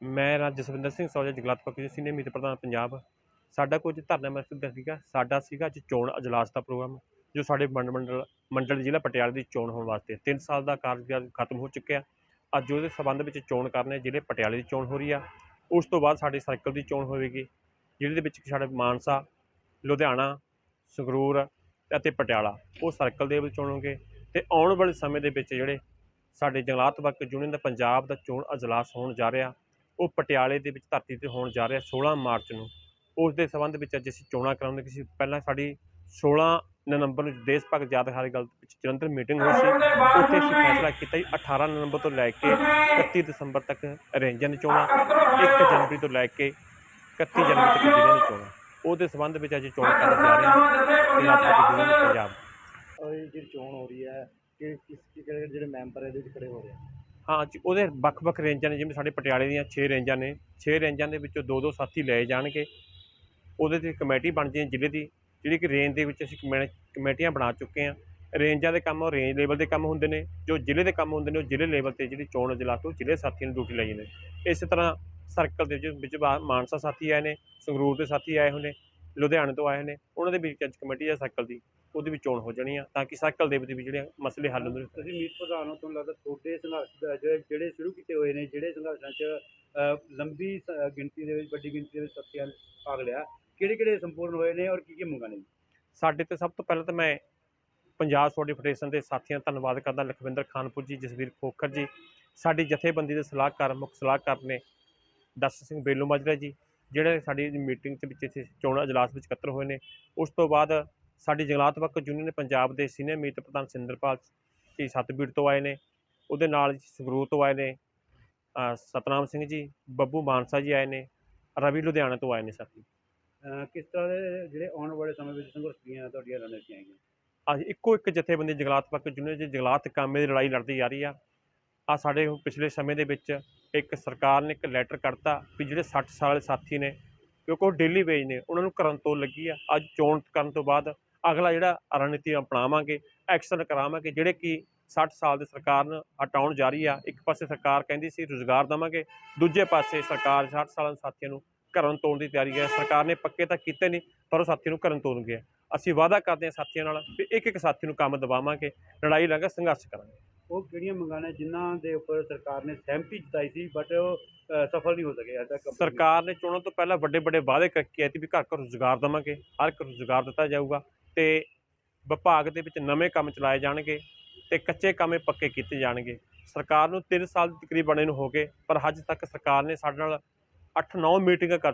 ਮੈਂ ਰਾਜ ਜਸਵਿੰਦਰ ਸਿੰਘ ਸੌਜਾ, ਜਗਲਾਤ ਪੱਕੀ ਸੀਨੀਅਰ ਮੀਤ ਪ੍ਰਧਾਨ ਪੰਜਾਬ। ਸਾਡਾ ਕੁਝ ਧਰਨਾ ਮਕਸਦ ਸੀਗਾ, ਸਾਡਾ ਸੀਗਾ ਅੱਜ ਚੋਣ ਅਜਲਾਸ ਦਾ ਪ੍ਰੋਗਰਾਮ, ਜੋ ਸਾਡੇ ਮੰਡ ਮੰਡਲ ਮੰਡਲ ਜ਼ਿਲ੍ਹਾ ਪਟਿਆਲਾ ਦੀ ਚੋਣ ਹੋਣ ਵਾਸਤੇ। 3 ਸਾਲ ਦਾ ਕਾਰਜਕਾਲ ਖਤਮ ਹੋ ਚੁੱਕਿਆ। ਅੱਜ ਉਹਦੇ ਸਬੰਧ ਵਿੱਚ ਚੋਣ ਕਰਨੇ ਜ਼ਿਲ੍ਹੇ ਪਟਿਆਲੇ ਦੀ ਚੋਣ ਹੋ ਰਹੀ ਆ। ਉਸ ਤੋਂ ਬਾਅਦ ਸਾਡੇ ਸਰਕਲ ਦੀ ਚੋਣ ਹੋਵੇਗੀ, ਜਿਹਦੇ ਵਿੱਚ ਸਾਡੇ ਮਾਨਸਾ, ਲੁਧਿਆਣਾ, ਸੰਗਰੂਰ ਅਤੇ ਪਟਿਆਲਾ, ਉਹ ਸਰਕਲ ਦੇ ਵਿੱਚ ਚੋਣੋਗੇ। ਤੇ ਆਉਣ ਵਾਲੇ ਸਮੇਂ ਦੇ ਵਿੱਚ ਜਿਹੜੇ ਸਾਡੇ ਜੰਗਲਾਤ ਵਰਕ ਯੂਨੀਅਨ ਦਾ ਪੰਜਾਬ ਦਾ ਚੋਣ ਅਜਲਾਸ ਹੋਣ ਜਾ ਰਿਹਾ ਉਹ ਪਟਿਆਲੇ ਦੇ ਵਿੱਚ ਧਰਤੀ ਤੇ ਹੋਣ ਜਾ ਰਿਹਾ 16 ਮਾਰਚ ਨੂੰ। ਉਸ ਦੇ ਸੰਬੰਧ ਵਿੱਚ ਅੱਜ ਅਸੀਂ ਚੋਣਾਂ ਕਰਾਉਂਦੇ ਕਿਸੇ ਪਹਿਲਾਂ ਸਾਡੀ 16 ਨਵੰਬਰ ਨੂੰ ਦੇਸ਼ ਭਗਤ ਯਾਦ ਹਾਰੇ ਗੱਲ ਵਿੱਚ ਜਲੰਧਰ ਮੀਟਿੰਗ ਹੋਈ ਸੀ। ਉੱਥੇ ਅਸੀਂ ਫੈਸਲਾ ਕੀਤਾ ਜੀ 18 ਨਵੰਬਰ ਤੋਂ ਲੈ ਕੇ 31 ਦਸੰਬਰ ਤੱਕ ਰੇਂਜਾਂ ਦੀ ਚੋਣਾਂ 1 ਜਨਵਰੀ ਤੋਂ ਲੈ ਕੇ 31 ਜਨਵਰੀ ਤੱਕ ਜ਼ਿਲ੍ਹਿਆਂ ਦੀ ਚੋਣਾਂ। ਉਹਦੇ ਸੰਬੰਧ ਵਿੱਚ ਅੱਜ ਚੋਣ ਕਰਨ ਜਾ ਰਹੇ ਹਾਂ। ਜੰਗਲਾਤ ਵਰਕ ਪੰਜਾਬ। ਇਹ ਜਿਹੜੀ ਚੋਣ ਹੋ ਰਹੀ ਹੈ, ਕਿ ਕਿਸ ਕਿਹੜੇ ਜਿਹੜੇ ਮੈਂਬਰ ਇਹਦੇ ਵਿੱਚ ਖੜੇ ਹੋ ਰਹੇ ਆ? ਹਾਂ ਉਹਦੇ ਵੱਖ-ਵੱਖ ਰੇਂਜਾਂ ਨੇ, ਜਿਵੇਂ ਸਾਡੇ ਪਟਿਆਲੇ ਦੀਆਂ 6 ਰੇਂਜਾਂ ਨੇ 6 ਰੇਂਜਾਂ ਦੇ ਵਿੱਚੋਂ ਦੋ ਦੋ ਸਾਥੀ ਲਏ ਜਾਣਗੇ। ਉਹਦੇ ਤੇ ਕਮੇਟੀ ਬਣਦੀ ਹੈ ਜ਼ਿਲ੍ਹੇ ਦੀ, ਜਿਹੜੀ ਕਿ ਰੇਂਜ ਦੇ ਵਿੱਚ ਅਸੀਂ ਕਮੇ- ਕਮੇਟੀਆਂ ਬਣਾ ਚੁੱਕੇ ਹਾਂ। ਰੇਂਜਾਂ ਦੇ ਕੰਮ ਉਹ ਰੇਂਜ ਲੈਵਲ ਦੇ ਕੰਮ ਹੁੰਦੇ ਨੇ, ਜੋ ਜ਼ਿਲ੍ਹੇ ਦੇ ਕੰਮ ਹੁੰਦੇ ਨੇ, ਉਹ ਜ਼ਿਲ੍ਹੇ ਲੈਵਲ ਤੇ ਜਿਹੜੀ ਚੋਣ ਅਜਲਾਸ ਤੋਂ ਜ਼ਿਲ੍ਹੇ ਸਾਥੀਆਂ ਨੂੰ ਡਿਊਟੀ ਲਈ ਨੇ ਇਸੇ ਤਰ੍ਹਾਂ ਸਰਕਲ ਦੇ ਵਿੱਚ ਮਾਨਸਾ ਸਾਥੀ ਆਏ ਨੇ, ਸੰਗਰੂਰ ਦੇ ਸਾਥੀ ਆਏ ਹੋਏ ਨੇ ਲੁਧਿਆਣੇ ਤੋਂ ਆਏ ਨੇ ਉਹਨਾਂ ਦੇ ਵਿੱਚ ਅੱਜ ਕਮੇਟੀ ਹੈ ਸਰਕਲ ਦੀ ਉਹਦੀ ਵੀ ਚੋਣ ਹੋ ਜਾਣੀ ਆ ਤਾਂ ਕਿ ਸਰਕਲ ਦੇ ਵਿੱਚ ਵੀ ਜਿਹੜੇ ਮਸਲੇ ਹੱਲ ਹੁੰਦੇ ਤੁਸੀਂ ਮੀਤ ਪ੍ਰਧਾਨ ਹੋ ਤੁਹਾਨੂੰ ਲੱਗਦਾ ਤੁਹਾਡੇ ਸੰਘਰਸ਼ ਦਾ ਜਿਹੜੇ ਸ਼ੁਰੂ ਕੀਤੇ ਹੋਏ ਨੇ ਜਿਹੜੇ ਸੰਘਰਸ਼ਾਂ 'ਚ ਲੰਬੀ ਗਿਣਤੀ ਦੇ ਵਿੱਚ ਵੱਡੀ ਗਿਣਤੀ ਦੇ ਵਿੱਚ ਸਾਥੀਆਂ ਨੇ ਭਾਗ ਲਿਆ ਕਿਹੜੇ ਕਿਹੜੇ ਸੰਪੂਰਨ ਹੋਏ ਨੇ ਔਰ ਕੀ ਕੀ ਮੰਗਾਂ ਨੇ? ਸਾਡੇ ਤੇ ਸਭ ਤੋਂ ਪਹਿਲਾਂ ਤਾਂ ਮੈਂ ਪੰਜਾਬ ਸਪੋਰਟ ਫੈਡਰੇਸ਼ਨ ਦੇ ਸਾਥੀਆਂ ਦਾ ਧੰਨਵਾਦ ਕਰਦਾ ਲਖਵਿੰਦਰ ਖਾਨਪੁਰ ਜੀ ਜਸਵੀਰ ਖੋਖਰ ਜੀ। ਸਾਡੀ ਜਥੇਬੰਦੀ ਦੇ ਸਲਾਹਕਾਰ ਮੁੱਖ ਸਲਾਹਕਾਰ ਨੇ ਦਸ ਸਿੰਘ ਬੇਲੂ ਮਾਜਰਾ ਜੀ ਜਿਹੜੇ ਸਾਡੀ ਮੀਟਿੰਗ ਦੇ ਵਿੱਚ ਇੱਥੇ ਚੋਣ ਅਜਲਾਸ ਵਿੱਚ ਇਕੱਤਰ ਹੋਏ ਨੇ ਉਸ ਤੋਂ ਬਾਅਦ ਸਾਡੀ ਜੰਗਲਾਤ ਵਰਕ ਯੂਨੀਅਨ ਪੰਜਾਬ ਦੇ ਸੀਨੀਅਰ ਮੀਤ ਪ੍ਰਧਾਨ ਸਿੰਦਰਪਾਲ ਜੀ ਸਤਬੀੜ ਤੋਂ ਆਏ ਨੇ ਉਹਦੇ ਨਾਲ ਸੰਗਰੂਰ ਤੋਂ ਆਏ ਨੇ ਸਤਨਾਮ ਸਿੰਘ ਜੀ ਬੱਬੂ ਮਾਨਸਾ ਜੀ ਆਏ ਨੇ ਰਵੀ ਲੁਧਿਆਣਾ ਤੋਂ ਆਏ ਨੇ ਸਾਥੀ ਕਿਸ ਤਰ੍ਹਾਂ ਦੇ ਜਿਹੜੇ ਆਉਣ ਵਾਲੇ ਸਮੇਂ ਵਿੱਚ ਸੰਘਰਸ਼ ਦੀਆਂ ਤੁਹਾਡੀਆਂ ਰਣਨੀਤੀਆਂ ਹੈਗੀਆਂ? ਅੱਜ ਇੱਕੋ ਇੱਕ ਜਥੇਬੰਦੀ ਜੰਗਲਾਤ ਪੱਕ ਯੂਨੀਅਨ ਦੀ ਜੰਗਲਾਤ ਕਾਮੇ ਦੀ ਲੜਾਈ ਲੜਦੀ ਜਾ ਰਹੀ ਆ। ਆ ਸਾਡੇ ਪਿਛਲੇ ਸਮੇਂ ਦੇ ਵਿੱਚ ਇੱਕ ਸਰਕਾਰ ਨੇ ਇੱਕ ਲੈਟਰ ਕੱਢਤਾ ਵੀ ਜਿਹੜੇ 60 ਸਾਲ ਸਾਥੀ ਨੇ, ਕਿਉਂਕਿ ਉਹ ਡੇਲੀ ਵੇਜ ਨੇ, ਉਹਨਾਂ ਨੂੰ ਕਰਨ ਤੋਂ ਲੱਗੀ ਆ। ਅੱਜ ਚੋਣ ਕਰਨ ਤੋਂ ਬਾਅਦ ਅਗਲਾ ਜਿਹੜਾ ਰਣਨੀਤੀ ਅਪਣਾਵਾਂਗੇ ਐਕਸ਼ਨ ਕਰਾਵਾਂਗੇ, ਜਿਹੜੇ ਕਿ 60 ਸਾਲ ਦੇ ਸਰਕਾਰ ਨੂੰ ਹਟਾਉਣ ਜਾਰੀ ਆ, ਇੱਕ ਪਾਸੇ ਸਰਕਾਰ ਕਹਿੰਦੀ ਸੀ ਰੁਜ਼ਗਾਰ ਦੇਵਾਂਗੇ, ਦੂਜੇ ਪਾਸੇ ਸਰਕਾਰ 60 ਸਾਲਾਂ ਦੇ ਸਾਥੀਆਂ ਨੂੰ ਘਰਨ ਤੋੜਨ ਦੀ ਤਿਆਰੀ ਹੈ ਸਰਕਾਰ ਨੇ ਪੱਕੇ ਤਾਂ ਕੀਤੇ ਨਹੀਂ, ਪਰ ਉਹ ਸਾਥੀਆਂ ਨੂੰ ਘਰਨ ਤੋੜਨਗੇ ਅਸੀਂ ਵਾਅਦਾ ਕਰਦੇ ਹਾਂ ਸਾਥੀਆਂ ਨਾਲ ਵੀ ਇੱਕ ਇੱਕ ਸਾਥੀ ਨੂੰ ਕੰਮ ਦਵਾਵਾਂਗੇ, ਲੜਾਈ ਲੜਾਂਗੇ, ਸੰਘਰਸ਼ ਕਰਾਂਗੇ। ਉਹ ਕਿਹੜੀਆਂ ਮੰਗਾਂ ਨੇ ਜਿਨ੍ਹਾਂ ਦੇ ਉੱਪਰ ਸਰਕਾਰ ਨੇ ਸਹਿਮਤੀ ਜਤਾਈ ਸੀ ਬਟ ਸਫਲ ਨਹੀਂ ਹੋ ਸਕੇ ਅੱਜ ਤੱਕ ਸਰਕਾਰ ਨੇ ਚੋਣਾਂ ਤੋਂ ਪਹਿਲਾਂ ਵੱਡੇ ਵੱਡੇ ਵਾਅਦੇ ਕਰਕੇ ਆਈ ਸੀ ਵੀ ਘਰ ਘਰ ਰੁਜ਼ਗਾਰ ਦੇਵਾਂਗੇ, ਹਰ ਇੱਕ ਰੁਜ਼ਗਾਰ ਦਿੱਤਾ ਜਾਊਗਾ ਤੇ ਵਿਭਾਗ ਦੇ ਵਿੱਚ ਨਵੇਂ ਕੰਮ ਚਲਾਏ ਜਾਣਗੇ ਤੇ ਕੱਚੇ ਕੰਮੇ ਪੱਕੇ ਕੀਤੇ ਜਾਣਗੇ। ਸਰਕਾਰ ਨੂੰ 3 ਸਾਲ ਤਕਰੀਬਨ ਇਹਨੂੰ ਹੋ ਗਏ, ਪਰ ਅੱਜ ਤੱਕ ਸਰਕਾਰ ਨੇ ਸਾਡੇ ਨਾਲ 8-9 ਮੀਟਿੰਗਾਂ ਕਰ